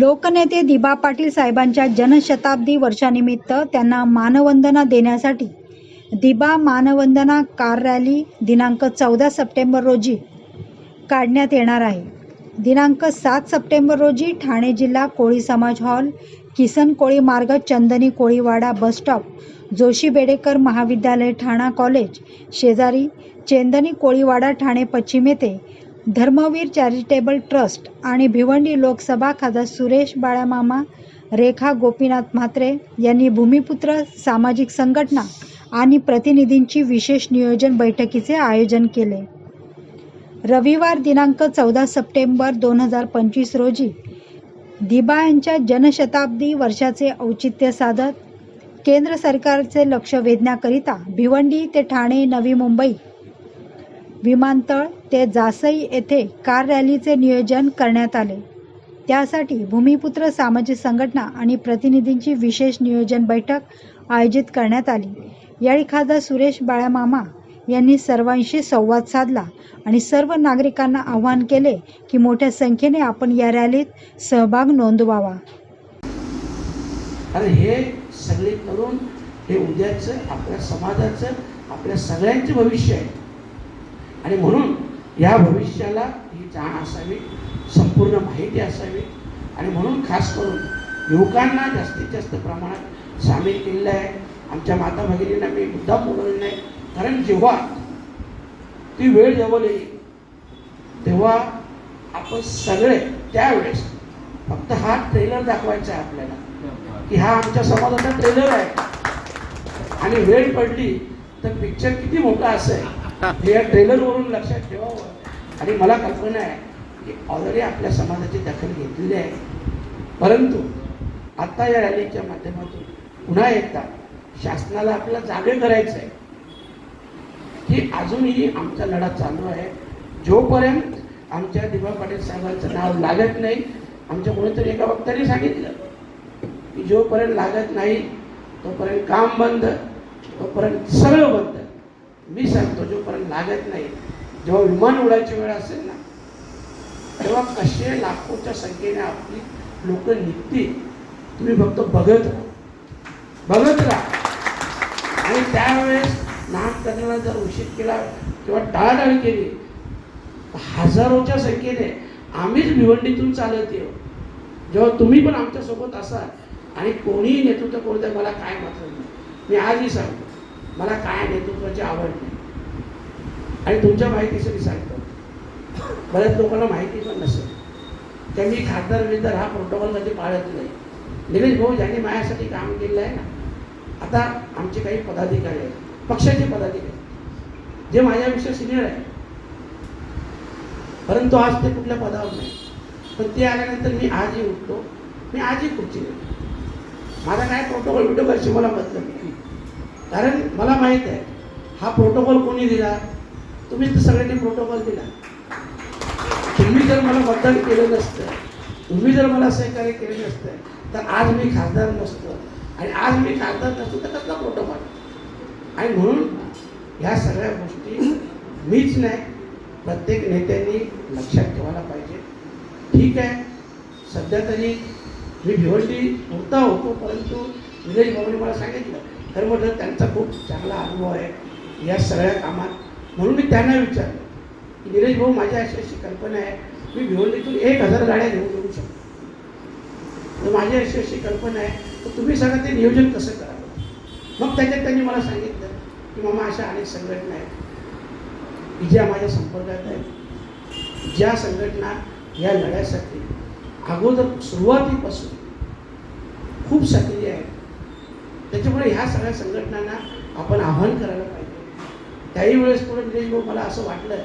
लोकनेते दिबा पाटील साहेबांच्या जनशताब्दी वर्षानिमित्त त्यांना मानवंदना देण्यासाठी दिबा मानवंदना कार रॅली दिनांक चौदा सप्टेंबर रोजी काढण्यात येणार आहे. दिनांक सात सप्टेंबर रोजी ठाणे जिल्हा कोळी समाज hall Kisan Koli Marg Chandani Koliwada bus stop Joshi Bedekar Mahavidyalaya Thana college शेजारी चेंदनी कोळीवाडा ठाणे पश्चिम येथे धर्मवीर चॅरिटेबल ट्रस्ट आणि भिवंडी लोकसभा खासदार सुरेश बाळामामा रेखा गोपीनाथ म्हात्रे यांनी भूमिपुत्र सामाजिक संघटना आणि प्रतिनिधींची विशेष नियोजन बैठकीचे आयोजन केले. रविवार दिनांक चौदा सप्टेंबर दोन हजार पंचवीस रोजी दिबा यांच्या जनशताब्दी वर्षाचे औचित्य साधत केंद्र सरकारचे लक्ष वेधण्याकरिता भिवंडी ते ठाणे नवी मुंबई विमानतळ ते जासई येथे कार रॅलीचे नियोजन करण्यात आले. त्यासाठी भूमिपुत्र सामाजिक संघटना आणि प्रतिनिधींची विशेष नियोजन बैठक आयोजित करण्यात आली. यावेळी खासदार सुरेश बाळामामा यांनी सर्वांशी संवाद साधला आणि सर्व नागरिकांना आवाहन केले की मोठ्या संख्येने आपण या रॅलीत सहभाग नोंदवावा. अरे हे सगळे करून हे उद्याचं आपल्या समाजाचं आपल्या सगळ्यांचे भविष्य आहे. आणि म्हणून या भविष्याला ही जाण असावी संपूर्ण माहिती असावी. आणि म्हणून खास करून युवकांना जास्तीत जास्त प्रमाणात सामील केलेलं आहे. आमच्या माता भगिनींना मी मुद्दाम बोलवलं नाही. कारण जेव्हा ती वेळ जवळ येईल तेव्हा आपण सगळे त्यावेळेस फक्त हा ट्रेलर दाखवायचा आहे आपल्याला. की हा आमच्या समाजाचा ट्रेलर आहे. आणि वेळ पडली तर पिक्चर किती मोठा असेल? हे. या ट्रेलरवरून लक्षात ठेवावं. आणि मला कल्पना आहे की ऑलरेडी आपल्या समाजाची दखल घेतलेली आहे. परंतु आता या रॅलीच्या माध्यमातून पुन्हा एकदा शासनाला आपल्याला जागे करायचं आहे. की अजूनही आमचा लढा चालू आहे. जोपर्यंत आमच्या दिवा पाटील साहेबांचं नाव लागत नाही आमच्या कोणीतरी एका वक्त्याने सांगितलं की जोपर्यंत लागत नाही तोपर्यंत काम बंद तोपर्यंत सगळं बंद. मी सांगतो जोपर्यंत लागत नाही जेव्हा विमान उडायची वेळ असेल ना तेव्हा कसे लाखोच्या संख्येने आपली लोक निघतील तुम्ही फक्त बघत राहा. बघत राहा. आणि त्यावेळेस नामकरणाला जर उशीर केला किंवा टाळाटाळ केली तर हजारोच्या संख्येने आम्हीच भिवंडीतून चालत येऊ. जेव्हा तुम्ही पण आमच्यासोबत असाल आणि कोणीही नेतृत्व करू द्या मला काय मात्र नाही. मी आजही सांगतो मला काय नेतृत्वाची आवड नाही. आणि तुमच्या माहितीसाठी सांगतो. बऱ्याच लोकांना माहिती पण नसेल. त्या मी खासदार विरुद्ध हा प्रोटोकॉल कधी पाळत नाही. निलेश भाऊ ज्यांनी माझ्यासाठी काम केलेलं आहे ना आता आमचे काही पदाधिकारी आहेत. पक्षाचे पदाधिकारी जे माझ्यापेक्षा सिनियर आहे परंतु आज ते कुठल्या पदावर नाही. पण ते आल्यानंतर मी आजही उठतो. मी आजही खुर्ची माझा काय प्रोटोकॉल विटोकॉलशी मला मतलब नाही. कारण मला माहीत आहे हा प्रोटोकॉल कोणी दिला? तुम्ही तर सगळ्यांनी प्रोटोकॉल दिला. तुम्ही जर मला मतदान केलं नसतं तुम्ही जर मला सहकार्य केलं नसतं तर आज मी खासदार नसतो. आणि आज मी खासदार नसतो तर कसला प्रोटोकॉल आणि म्हणून ह्या सगळ्या गोष्टी मीच नाही प्रत्येक नेत्यांनी लक्षात ठेवायला पाहिजे. ठीक आहे सध्या तरी मी भिवंडी होता होतो परंतु निलेश भाऊने मला सांगितलं. तर म्हटलं त्यांचा खूप चांगला अनुभव आहे. या सगळ्या कामात. म्हणून मी त्यांना विचारलं. की निलेश भाऊ माझ्या अशी अशी कल्पना आहे. मी भिवंडीतून एक हजार गाड्या घेऊन येऊ शकतो. तर माझी अशी अशी कल्पना आहे. तर तुम्ही सांगा ते नियोजन कसं करावं? मग त्याच्यात त्यांनी मला सांगितलं की मामा अशा अनेक संघटना आहेत. की ज्या माझ्या संपर्कात आहेत. ज्या संघटना या लढ्यासाठी अगोदर सुरुवातीपासून खूप सक्रिय त्याच्यामुळे ह्या सगळ्या संघटनांना आपण आव्हान करायला पाहिजे. त्याही वेळेस पुढे निलेश भाऊ मला असं वाटलं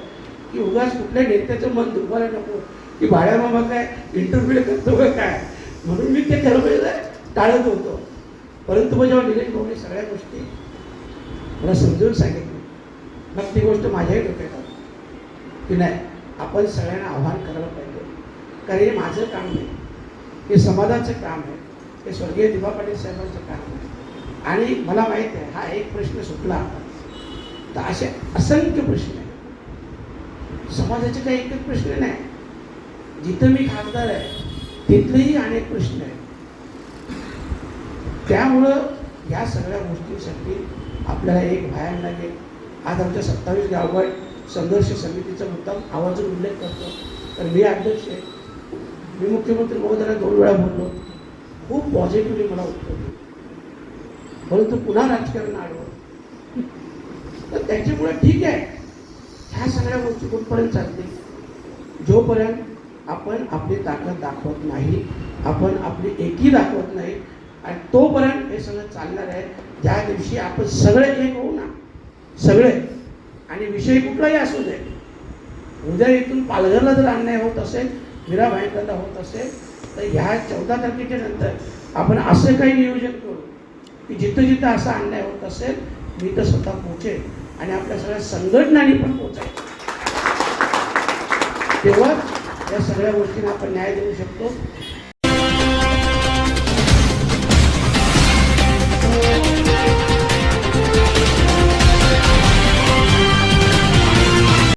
की उगाच कुठल्या नेत्याचं मन दुखायला नको की भाड्या मामा काय इंटरव्ह्यू करतो का काय? म्हणून मी ते ठरवलेलं टाळत होतो. परंतु मग जेव्हा निलेश भाऊने सगळ्या गोष्टी मला समजून सांगितलं मग ती गोष्ट माझ्याही डोक्यात आली की नाही आपण सगळ्यांना आव्हान करायला पाहिजे. कारण हे माझं काम नाही हे समाजाचं काम आहे हे स्वर्गीय दिबा पाटील साहेबांचं काम आहे. आणि मला माहीत आहे हा एक प्रश्न सुटला. तर असे असंख्य प्रश्न आहेत. समाजाचे काही एकच प्रश्न नाही. जिथं मी खासदार आहे तिथलेही अनेक प्रश्न आहेत. त्यामुळं या सगळ्या गोष्टींसाठी आपल्याला एक व्हायला लागेल. आज आमच्या सत्तावीस गावगड संघर्ष समितीचा मुद्दा आवाजून उल्लेख करतो. तर मी अध्यक्ष आहे. मी मुख्यमंत्री महोदयाला दोन वेळा बोललो. खूप पॉझिटिव्हली मला उत्तर दिलं. परंतु पुन्हा राजकारण आडवं तर त्याच्यामुळे ठीक आहे. ह्या सगळ्या गोष्टी कुठपर्यंत चालतील? जोपर्यंत आपण आपली ताकद दाखवत नाही आपण आपली एकी दाखवत नाही आणि तोपर्यंत हे सगळं चालणार आहे. ज्या दिवशी आपण सगळे एक होऊ ना सगळे आणि विषय कुठलाही असू दे उद्या इथून पालघरला जर अन्याय होत असेल मीरा भाईंकडला होत असेल तर ह्या चौदा तारखेच्या नंतर आपण असं काही नियोजन करू. की जिथं जिथं असा अन्याय होत असेल मी तर स्वतः पोचेल आणि आपल्या सगळ्या संघटनांनी पण पोचायचं तेव्हा या सगळ्या गोष्टींना आपण न्याय देऊ शकतो.